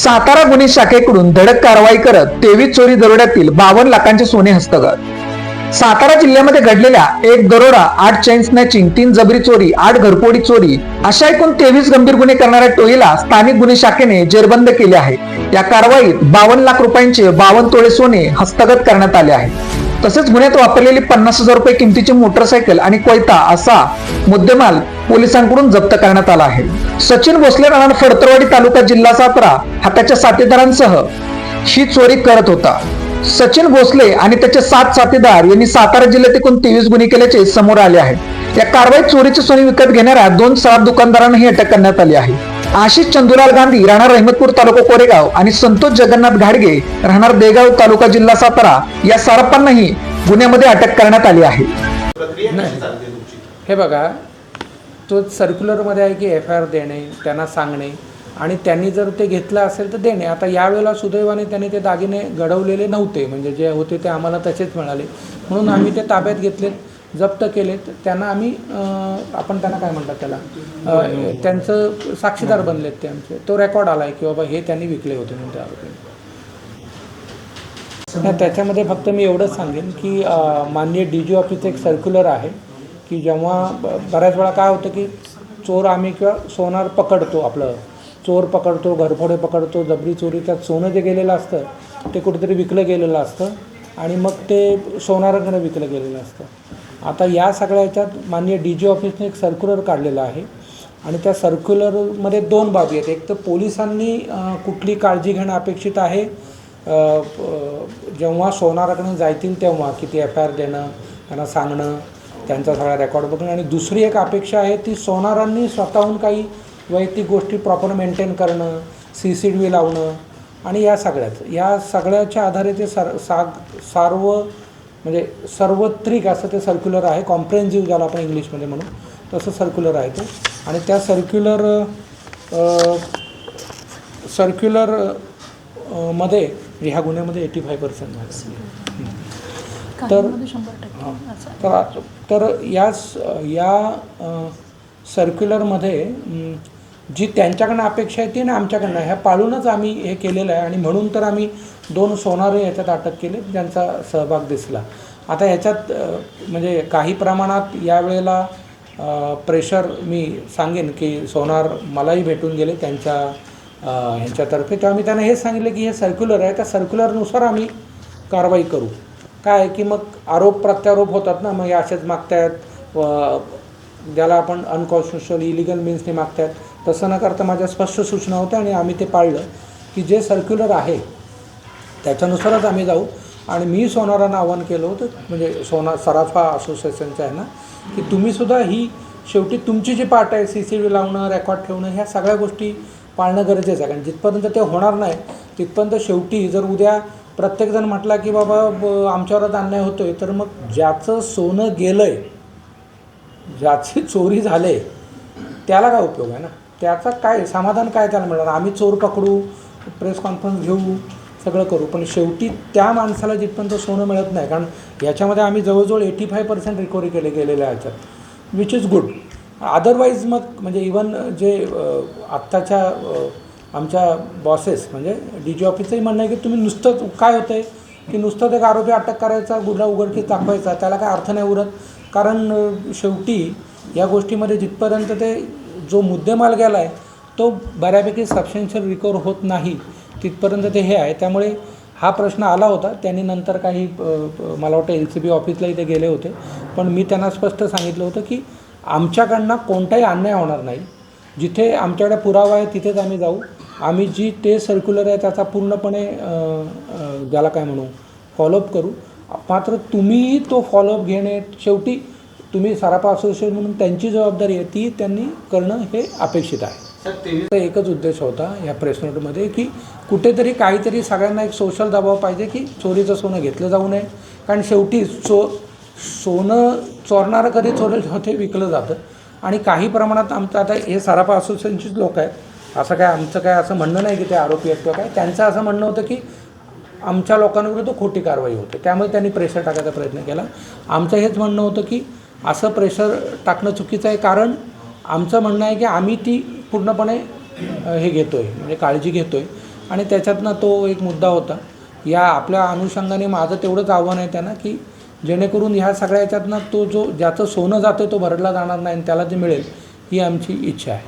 सातारा गुन्हे शाखेकडून धडक कारवाई करत तेवीस चोरी दरोड्यातील बावन्न लाखांचे सोने हस्तगत. सातारा जिल्ह्यामध्ये घडलेल्या एक दरोडा आठ चैन स्नॅचिंग तीन जबरी चोरी आठ घरपोडी चोरी अशा एकूण तेवीस गंभीर गुन्हे करणाऱ्या टोळीला स्थानिक गुन्हे शाखेने जेरबंद केले आहे. या कारवाईत बावन्न लाख रुपयांचे बावन्न तोळे सोने हस्तगत करण्यात आले आहे. तसेच गुन्ह्यात वापरलेली पन्नास हजार रुपये किमतीची मोटरसायकल आणि कोयता असा मुद्देमाल पोलिसांकडून जप्त करण्यात आला आहे. सचिन भोसले राहणार फडतरवाडी तालुका जिल्हा सातारा हा त्याच्या साथीदारांसह ही चोरी करत होता. सचिन भोसले आणि त्याचे सात साथीदार यांनी सातारा जिल्ह्यात एकूण तेवीस गुन्हे केल्याचे समोर आले आहे. या कारवाईत चोरीचे सोने विकत घेणाऱ्या दोन सात दुकानदारांनाही अटक करण्यात आली आहे. आशिष चंदुलाल गांधी राहणार रहमतपूर तालुका कोरेगाव आणि संतोष जगन्नाथ घाडगे राहणार देगाव तालुका जिल्हा सातारा या सराफांनाही गुन्ह्यामध्ये अटक करण्यात आली आहे. हे बघा तो सर्क्युलरमध्ये आहे की एफ आय आर देणे त्यांना सांगणे आणि त्यांनी जर ते घेतलं असेल तर देणे. आता यावेळेला सुदैवाने त्यांनी ते दागिने घडवलेले नव्हते. म्हणजे जे होते ते आम्हाला तसेच मिळाले. म्हणून आम्ही ते ताब्यात घेतलेत. जप्त केलेत त्यांना आम्ही आपण त्यांना काय म्हणतात त्याला? त्यांचं साक्षीदार बनलेत ते आमचे. तो रेकॉर्ड आला आहे की बाबा हे त्यांनी विकले होते म्हणून त्या त्याच्यामध्ये फक्त मी एवढंच सांगेन की माननीय डी जी ऑफिसचं एक सर्क्युलर आहे की जेव्हा ब- बऱ्याच वेळा काय होतं की चोर आम्ही किंवा सोनार पकडतो आपलं. चोर पकडतो घरफोडे पकडतो जबरी चोरी त्यात सोनं जे गेलेलं असतं ते कुठेतरी विकलं गेलेलं असतं आणि मग ते सोनाराकडे विकलं गेलेलं असतं. आता या सगळ्या ह्याच्यात माननीय डी जी ऑफिसने एक सर्क्युलर काढलेलं आहे. आणि त्या सर्क्युलरमध्ये दोन बाबी आहेत. एक तर पोलिसांनी कुठली काळजी घेणं अपेक्षित आहे. जेव्हा सोनाराकडे जायतील तेव्हा किती एफ आय आर देणं त्यांना सांगणं त्यांचा सगळा रेकॉर्ड बघणं. आणि दुसरी एक अपेक्षा आहे ती सोनारांनी स्वतःहून काही वैयक्तिक गोष्टी प्रॉपर मेंटेन करणं सी सी टी व्ही लावणं आणि या सगळ्याच. या सगळ्याच्या आधारे ते सर साग सार्व म्हणजे सार्वत्रिक असं ते सर्क्युलर आहे. कॉम्प्रेन्झिव्ह ज्याला आपण इंग्लिशमध्ये म्हणू तसं सर्क्युलर आहे ते. आणि त्या सर्क्युलर सर्क्युलरमध्ये म्हणजे ह्या गुन्ह्यामध्ये एटी फाय पर्सेंट झालं तर तर तर या या सर्क्युलरमध्ये जी त्यांच्याकडनं अपेक्षा आहे ती ना आमच्याकडनं ह्या पाळूनच आम्ही हे केलेलं आहे आणि म्हणून तर आम्ही दोन सोनारे याच्यात अटक केले ज्यांचा सहभाग दिसला. आता ह्याच्यात म्हणजे काही प्रमाणात यावेळेला प्रेशर मी सांगेन की सोनार मलाही भेटून गेले त्यांच्या ह्यांच्यातर्फे. तेव्हा मी त्यांना हेच सांगितलं की हे सर्क्युलर आहे त्या सर्क्युलरनुसार आम्ही कारवाई करू. काय आहे की मग आरोप प्रत्यारोप होतात ना मग असेच मागतायत व ज्याला आपण अनकॉन्स्टिट्युशनल इलिगल मीन्सने मागतायत. तसं न करता माझ्या स्पष्ट सूचना होत्या आणि आम्ही ते पाळलं की जे सर्क्युलर आहे त्याच्यानुसारच आम्ही जाऊ. आणि मी सोनारांना आव्हान केलं होतं म्हणजे सोना सराफा असोसिएशनचं आहे ना की तुम्हीसुद्धा ही शेवटी तुमची जी पार्ट आहे सी सी टी लावणं रेकॉर्ड ठेवणं ह्या सगळ्या गोष्टी पाळणं गरजेचं आहे. कारण जिथपर्यंत ते होणार नाही तिथपर्यंत शेवटी जर उद्या प्रत्येकजण म्हटला की बाबा ब- आमच्यावरच अन्याय होतो आहे तर मग ज्याचं सोनं गेलं आहे ज्याची चोरी झाले त्याला काय उपयोग आहे ना? त्याचा काय समाधान काय त्याला मिळणार? आम्ही चोर पकडू प्रेस कॉन्फरन्स घेऊ सगळं करू. पण शेवटी त्या माणसाला जिथपर्यंत सोनं मिळत नाही कारण याच्यामध्ये आम्ही जवळजवळ एटी फाय पर्सेंट रिकव्हरी केले गेलेल्या ह्याच्यात विच इज गुड अदरवाईज मग म्हणजे इवन जे आत्ताच्या आमच्या बॉसेस म्हणजे डी जी ऑफिसचंही म्हणणं आहे की तुम्ही नुसतं काय होतं आहे की नुसतं ते आरोपी अटक करायचा गुन्हा उघडकीस दाखवायचा त्याला काय अर्थ नाही उरत. कारण शेवटी या गोष्टीमध्ये जिथपर्यंत ते जो मुद्देमाल गेला आहे तो बऱ्यापैकी सबस्टेन्शियल रिकवर होत नाही. तिथपर्यंत ते हे आहे. त्यामुळे हा प्रश्न आला होता. त्यांनी नंतर काही मला वाटतं एल सी बी ऑफिसलाही ते गेले होते. पण मी त्यांना स्पष्ट सांगितलं होतं की आमच्याकडनं कोणताही अन्याय होणार नाही. जिथे आमच्याकडे पुरावा आहे तिथेच आम्ही जाऊ. आम्ही जी ते सर्क्युलर आहे त्याचा पूर्णपणे ज्याला काय म्हणू फॉलोअप करू. मात्र तुम्हीही तो फॉलोअप घेणे शेवटी तुम्ही सराफा असोसिएशन म्हणून त्यांची जबाबदारी आहे ती त्यांनी करणं हे अपेक्षित आहे. तर एकच उद्देश होता या प्रेस नोटमध्ये की कुठेतरी काहीतरी सगळ्यांना एक सोशल दबाव पाहिजे की चोरीचं सोनं घेतलं जाऊ नये. कारण शेवटी सो सोनं चोरणारं कधी चोरेल जेव्हा ते विकलं जातं. आणि काही प्रमाणात आमचं आता हे सराफा असोसिएशनचीच लोक आहेत. असं काय आमचं काय असं म्हणणं नाही की ते आरोपी आहेत किंवा काय. त्यांचं असं म्हणणं होतं की आमच्या लोकांविरुद्ध खोटी कारवाई होते. त्यामुळे त्यांनी प्रेशर टाकायचा प्रयत्न केला. आमचं हेच म्हणणं होतं की असं प्रेशर टाकणं चुकीचं आहे कारण आमचं म्हणणं आहे की आम्ही ती पूर्णपणे हे घेतो आहे म्हणजे काळजी घेतो आहे आणि त्याच्यातनं तो एक मुद्दा होता. या आपल्या अनुषंगाने माझं तेवढंच आव्हान आहे त्यांना की जेणेकरून ह्या सगळ्या याच्यातनं तो जो ज्याचं सोनं जातं तो भरडला जाणार नाही आणि त्याला जे मिळेल ही आमची इच्छा आहे.